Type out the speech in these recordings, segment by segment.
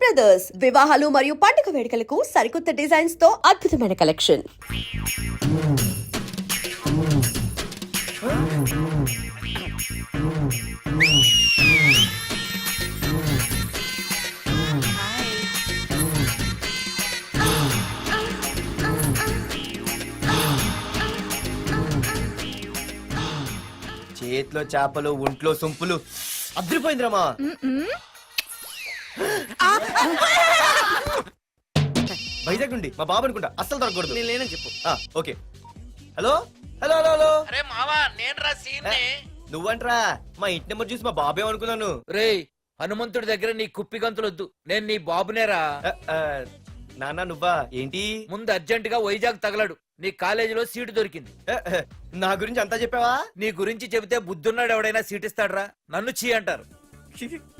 Brothers వివాహాలు మరియు పండుగ వేడుకలకు సరికొత్త డిజైన్స్తో అద్భుతమైన కలెక్షన్ చేతిలో చేపలు ఒంట్లో సొంపులు. అద్దరిపోయిందిరామా వైజాగ్ నుండి మా బాబు అనుకుంటా. అస్సలు దొరకకూడదు. నేను లేనని చెప్పు. Okay. Hello? Hello hello hello? అరే మావా నేను రా సీన్ నువ్వంట్రా? మా ఇంటి నెంబర్ చూసి మా బాబే అనుకున్నాను. రేయ్ హనుమంతుడి దగ్గర నీ కుప్పి గంతులొద్దు. నేను నీ బాబునేరా. ఆ, ఆ, నాన్న నువ్వా? ఏంటి? ముందు అర్జెంట్గా వైజాగ్ తగలడు. నీ కాలేజీలో సీటు దొరికింది. ఆ, ఆ, నా గురించి అంతా చెప్పావా? నీ గురించి చెబితే బుద్ధున్నాడు ఎవడైనా సీట్ ఇస్తాడ్రా? నన్ను చీ అంటారు.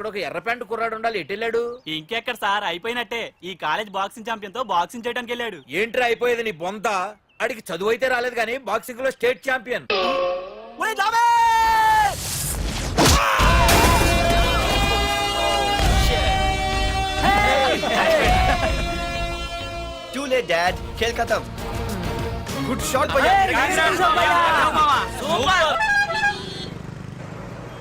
ఇక్కడ ఒక ఎర్ర ప్యాంటు కుర్రాడు ఉండాలి. ఎటు వెళ్ళాడు? ఇంకెక్కడ సార్? అయిపోయినట్టే. ఈ కాలేజ్ బాక్సింగ్ ఛాంపియన్తో బాక్సింగ్ చేయడానికి వెళ్ళాడు. ఏంట్రా అయిపోయేది నీ బొంత? అడిగి చదువు అయితే రాలేదు కానీ బాక్సింగ్లో state champion. Too late dad Khel ఖతం గుడ్ షాట్ భయ్యా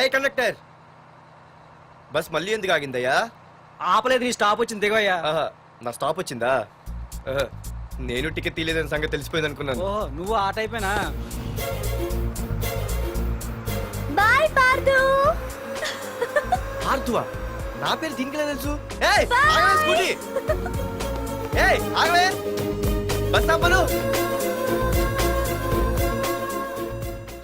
ఏ కండక్టర్. బస్ మళ్ళీ ఎందుకు ఆగిందయ్యా? ఆపలేదు నీ స్టాప్ వచ్చింది దిగోయ్యా ఆహా, నా స్టాప్ వచ్చిందా? ఆహా, నేను టికెట్ తీయలేదని సంగతి తెలిసిపోయింది అనుకున్నాను. ఓహో నువ్వు ఆ టైపేనా? బాయ్ పార్దు. ఆర్తువా నా పేరు దీనికి తెలుసు? ఏయ్ ఆగవే స్కూటీ. ఏయ్ ఆగవే. బస్ ఆపలు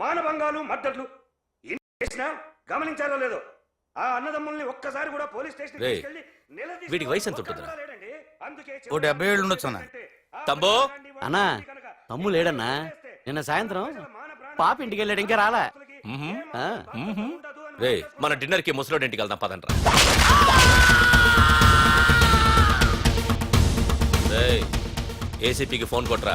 మానభంగాలు మద్దతులు చేసినా గమనించారో లేదో ఆ అన్నదమ్ముల్ని ఒక్కసారి కూడా పోలీస్ స్టేషన్ రేయ్, వీడికి వయసు ఎంత ఉంటుందిరా? ఓ డెబ్బై ఏళ్ళు ఉండొచ్చు అన్న. తమ్ముడు? అన్నా, తమ్ము లేడన్నా. నిన్న సాయంత్రం పాప ఇంటికి వెళ్ళాడు ఇంకా రాలా మ్మ్హ్మ్. ఆ, రే మన డిన్నర్కి ముసలోడి ఇంటికి వెళ్దాం పదండ్రా రేయ్ ఏసీపీకి ఫోన్ కొట్రా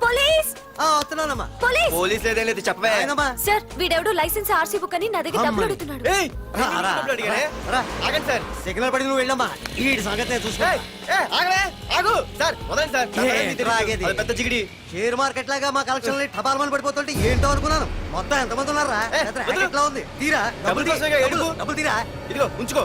పోలీస్ ఆ, వస్తున్నానమ్మా పోలీస్ పోలీస్ లేదేం లేదు చెప్పవే ఆయనమ్మా. సార్ వీడెవడు లైసెన్స్ ఆర్సీ బుక్ అని నా దగ్గర డబ్బులు అడుగుతున్నాడు ఏయ్, రా, నేను రా, డబ్బులు అడిగానే? రా. ఆగండి సార్ సిగ్నల్ పడి నువ్వు వెళ్ళమ్మా ఈ సంగతి నేను చూసుకో ఏయ్, ఏయ్, ఆగవే ఆగు సార్ వదండి సార్ నా ఏ, పని మీకు తెలీదు. ఆగేది? అది పెద్ద జిగిడి షేర్ మార్కెట్ లాగా మా కలెక్షన్ టపాల్మని పడిపోతుంటే ఏంటో అనుకున్నాను మొత్తం ఎంతమంది ఉన్నారా ఏ, వదిలు. ఉంది తీరా డబ్బులు తీ. కోసమేగా డబ్బులు, ఏడుపు. డబ్బులు తీరా ఇదిగో ఉంచుకో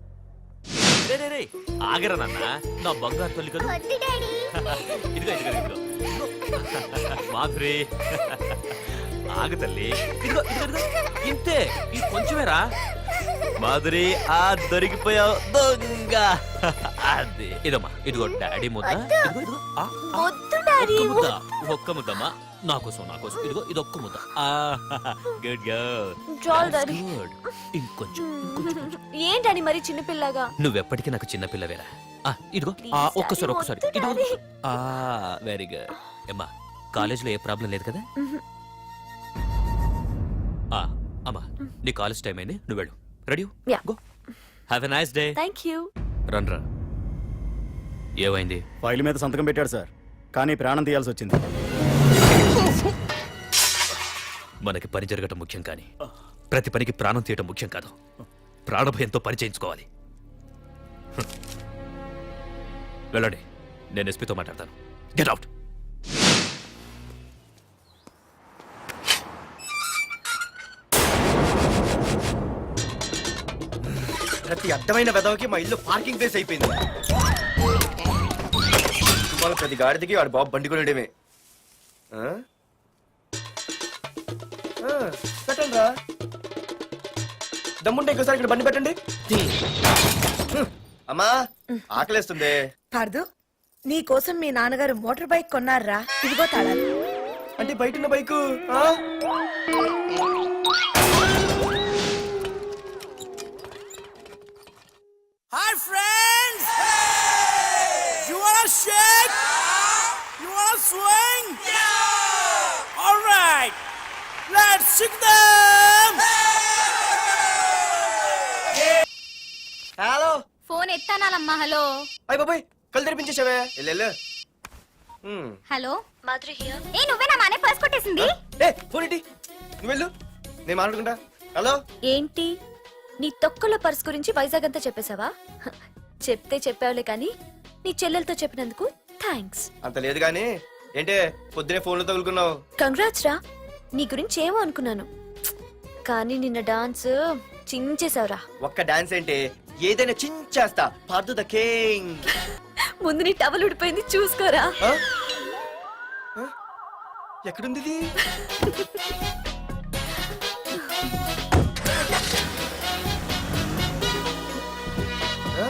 రే రే రే ఆగరా నాన్న. నా బంగారు తల్లి కదా? ఇదిగో ఇదిగో ఇదిగో. మాధురి. ఆగు తల్లి. ఇదిగో ఇదిగో ఇదిగో. ఇంతే. ఇది కొంచెమేరా. మాధురి ఆ దొరికిపోయావు. దొంగ. అది. ఇదమ్మా ఇదిగో డాడీ ముద్ద. ఇదిగో ఇదిగో. ఆ, ఆ, వద్దు డాడీ ఒక్క ముద్ద ఒక్క ముద్దమ్మా. నా కోసం నా కోసం. ఇదిగో ఇది ఒక్క ముద్ద గుడ్ చాలు డాడీ గుడ్ ఇంకొంచెం ఏంటని మరి చిన్నపిల్లగా? నువ్వెప్పటికీ నాకు చిన్నపిల్లవేరా. ఆ, ఇదిగో ఆ, ఒక్కసారి ఒక్కసారి. ఇదిగో వెరీ గుడ్ అమ్మా కాలేజీలో ఏ ప్రాబ్లం లేదు కదా? ఆ, అమ్మా నీ కాలేజ్ టైం అయింది. నువ్వు వెళ్ళు. Ready Yeah. Go have a nice day thank you run రా ఏమైంది? ఫైల్ మీద సంతకం పెట్టాడు సార్. కానీ ప్రాణం తీయాల్సి వచ్చింది మనకి పని జరగటం ముఖ్యం కానీ ప్రతి పనికి ప్రాణం తీయటం ముఖ్యం కాదు. ప్రాణభయంతో పని చేయించుకోవాలి. వెళ్ళండి నేను ఎస్పీతో మాట్లాడతాను. గెట్ అవుట్ ప్రతి అడ్డమైన వెదవకి మా ఇల్లు పార్కింగ్ ప్లేస్ అయిపోయింది. వాళ్ళ ప్రతి గాడిదకి వాడు బాబు బండి? ఆ, పెట్టండి రా. దమ్ముంటే ఇంకోసారి ఇక్కడ బండి పెట్టండి. అమ్మా ఆకలేస్తుంది. పార్దు నీ కోసం మీ నాన్నగారు మోటార్ బైక్ కొన్నారా? ఇదిగో తాళాలు. అంటే బయట ఉన్న bike you want swing alright let's shake them hello phone ఎత్తానాలమ్మా hello అయ్య బాబాయ్ కళ్ళు తెరిపించేసావే వెళ్ళు. హలో మాధురి హియర్ ఏ నువ్వేనా మానే పర్స్ కొట్టేసింది? ఏ ఫోన్ ఏంటి? నువ్వు వెళ్ళు. నేను మాట్లాడుకుంటా. హలో ఏంటి? నీ తొక్కల పర్స్ గురించి వైజాగ్ అంతా చెప్పేశావా? చెప్తే చెప్పావులే కానీ నీ చెల్లెలతో చెప్పినందుకు థ్యాంక్స్ అంత లేదు కానీ ఏంటే పొద్దునే ఫోన్లో తగులుకున్నావు? కంగ్రాట్స్ రా. నీ గురించి ఏమో అనుకున్నాను. కానీ నిన్న డాన్స్ చించేశావురా. ఒక్క డాన్స్ ఏంటి ఏదైనా చించేస్తా. పార్దు ద కింగ్ ముందు నీ టవల్ ఉడిపోయింది చూసుకోరా. ఆ? ఆ? ఎక్కడుంది ఇది? ఆ?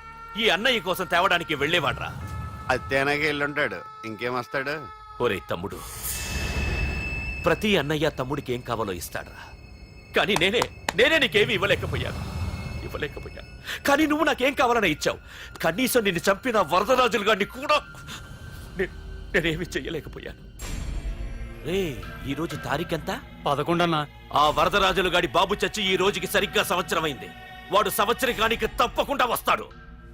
ఈ అన్నయ్య కోసం తేవడానికి వెళ్ళేవాడ్రా. అత్తేనాగే వెళ్ళుంటాడు ఇంకేం వస్తాడు? ఒరే తమ్ముడు ప్రతి అన్నయ్య తమ్ముడికి ఏం కావాలో ఇస్తాడ్రా. కానీ నేనే నేనే నీకేమీ ఇవ్వలేకపోయాను. ఇవ్వలేకపోయాను. కానీ నువ్వు నాకేం కావాలని ఇచ్చావు. కనీసం నిన్ను చంపిన వరదరాజులు గారిని కూడా నే- నేనేమి చెయ్యలేకపోయాను. రే ఈ రోజు తారీఖెంత? పదకొండన్నా. ఆ వరదరాజులు గాడి బాబు చచ్చి ఈ రోజుకి సరిగ్గా సంవత్సరం అయింది వాడు సంవత్సరకానికి తప్పకుండా వస్తాడు.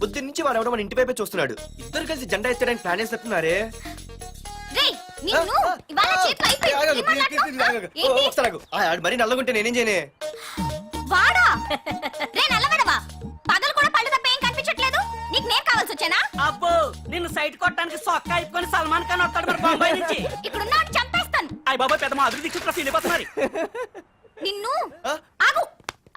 పొద్దున్న నుంచి వాడు ఎవడో మన ఇంటి వైపే చూస్తున్నాడు. ఇద్దరు కలిసి జెండా ఎత్తడానికి ప్లాన్ మాట్లాడుతున్నావ్? ఏంటి? మరి నల్లగుంటే నేనేం చేయనే? వాడా? రే నల్లబడవా పగలు కూడా పళ్ళు తప్ప ఏం కనిపించట్లేదు? నీకు నేను కావాల్సి వచ్చానా? అబ్బో నిన్ను సైట్ కొట్టడానికి సొక్క అయిపోయి సల్మాన్ ఖాన్ వస్తాడు మరి బొంబాయి నుంచి. ఇక్కడ ఉన్న చంపేస్తాను. అయ్య బాబా పెద్ద మా అభివృద్ధి నిన్ను